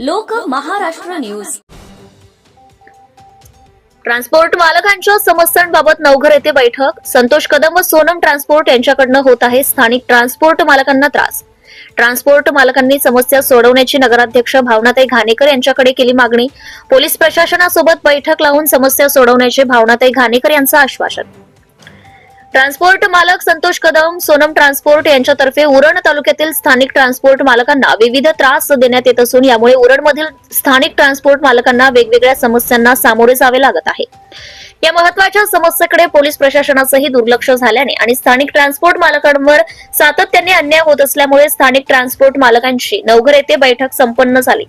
लोक Maharashtra news. Transport मालकांच्या समस्यांबाबत नवघर येथे बैठक. संतोष कदम व सोनम ट्रान्सपोर्ट यांच्याकडनं होत आहे स्थानिक ट्रान्सपोर्ट मालकांना त्रास. ट्रान्सपोर्ट मालकांनी समस्या सोडवण्याची नगराध्यक्ष भावनाताई घाणेकर यांच्याकडे केली मागणी. पोलीस प्रशासनासोबत बैठक लावून समस्या सोडवण्याचे भावनाताई घाणेकर यांचं आश्वासन. ट्रान्सपोर्ट मालक संतोष कदम सोनम ट्रान्सपोर्ट यांच्यातर्फे उरण तालुक्यातील स्थानिक ट्रान्सपोर्ट मालकांना विविध त्रास देण्यात येत असून यामुळे उरणमधील स्थानिक ट्रान्सपोर्ट मालकांना वेगवेगळ्या समस्यांना सामोरे जावे लागत आहे. या महत्त्वाच्या समस्येकडे पोलीस प्रशासनाचंही दुर्लक्ष झाल्याने आणि स्थानिक ट्रान्सपोर्ट मालकांवर सातत्याने अन्याय होत असल्यामुळे स्थानिक ट्रान्सपोर्ट मालकांची नवघर येथे बैठक संपन्न झाली.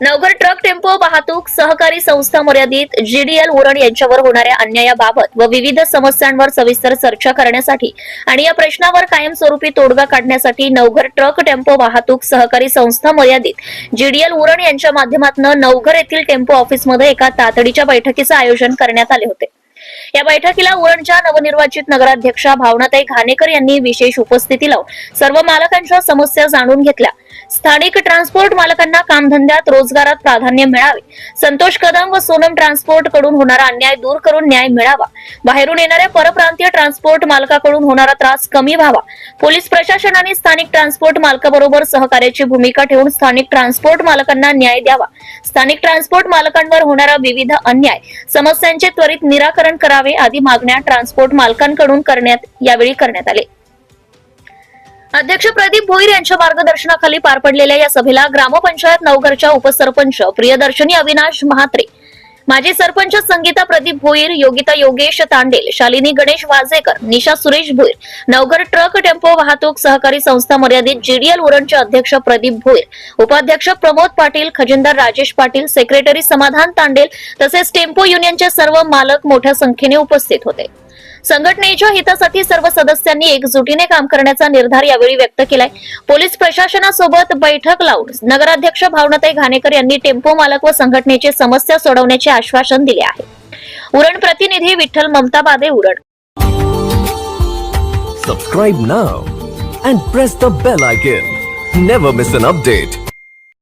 नवघर ट्रक टेम्पो वाहतूक सहकारी संस्था मर्यादित जीडीएल उरण यांच्यावर होणाऱ्या अन्यायाबाबत व विविध समस्यांवर सविस्तर चर्चा करण्यासाठी आणि या प्रश्नावर कायमस्वरूपी तोडगा काढण्यासाठी नवघर ट्रक टेम्पो वाहतूक सहकारी संस्था मर्यादित जीडीएल उरण यांच्या माध्यमातून नवघर येथील टेम्पो ऑफिसमध्ये एका तातडीच्या बैठकीचं आयोजन करण्यात आले होते. या बैठकीला उरणच्या नवनिर्वाचित नगराध्यक्षा भावनाताई घाणेकर यांनी विशेष उपस्थिती लावून सर्व मालकांच्या समस्या जाणून घेतल्या. स्थानिक ट्रान्सपोर्ट मालकांना कामधंद्यात रोजगारात प्राधान्य मिळावे. संतोष कदम व सोनम ट्रान्सपोर्टकडून होणारा अन्याय दूर करून न्याय मिळावा. बाहेरून येणाऱ्या परप्रांतीय ट्रान्सपोर्ट मालकाकडून होणारा त्रास कमी व्हावा. पोलीस प्रशासनाने स्थानिक ट्रान्सपोर्ट मालकाबरोबर सहकार्याची भूमिका ठेवून स्थानिक ट्रान्सपोर्ट मालकांना न्याय द्यावा. स्थानिक ट्रान्सपोर्ट मालकांवर होणारा विविध अन्याय समस्यांचे त्वरित निराकरण करावे आदी मागण्या ट्रान्सपोर्ट मालकांकडून करण्यात यावेळी करण्यात आले. अध्यक्ष प्रदीप भोईर यांच्या मार्गदर्शनाखाली पार पडलेल्या या सभेला ग्रामपंचायत नवघरच्या उपसरपंच प्रियदर्शनी अविनाश म्हात्रे माजी सरपंच संगीता प्रदीप भोईर योगिता योगेश तांडेल शालिनी गणेश वाजेकर निशा सुरेश भोईर नवघर ट्रक टेम्पो वाहतूक सहकारी संस्था मर्यादित जीडीएल उरणचे अध्यक्ष प्रदीप भोईर उपाध्यक्ष प्रमोद पाटील खजिनदार राजेश पाटील सेक्रेटरी समाधान तांडेल तसेच टेम्पो युनियनचे सर्व मालक मोठ्या संख्येने उपस्थित होते. संघटनेच्या हितासाठी सर्व सदस्यांनी एकजुटीने काम करण्याचा निर्धार यावेळी व्यक्त केलाय. पोलीस प्रशासनासोबत बैठक लावून नगराध्यक्ष भावनाताई घाणेकर यांनी टेम्पो मालक व संघटनेची समस्या सोडवण्याचे आश्वासन दिले आहे. उरण प्रतिनिधी Vitthal Mamata Bade Uran. Subscribe now and press the bell icon never miss an update